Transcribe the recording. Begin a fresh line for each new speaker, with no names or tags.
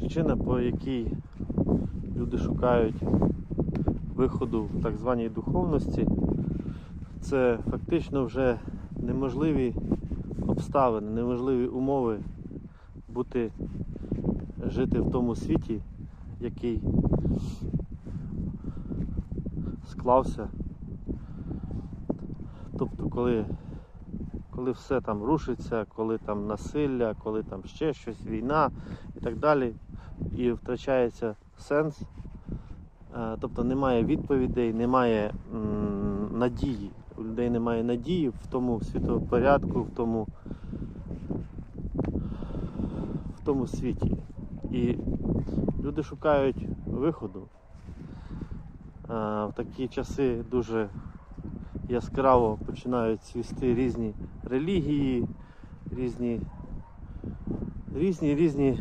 Причина, по якій люди шукають виходу в так званій духовності, це фактично вже неможливі обставини, неможливі умови бути, жити в тому світі, який склався. Тобто, коли, коли все там рушиться, коли там насилля, коли там ще щось, війна і так далі, і втрачається сенс. Е, Тобто немає відповідей, немає надії. У людей немає надії в тому світопорядку, в тому, в тому світі. І люди шукають виходу. Е, В такі часи дуже яскраво починають цвісти різні релігії, різні різні різні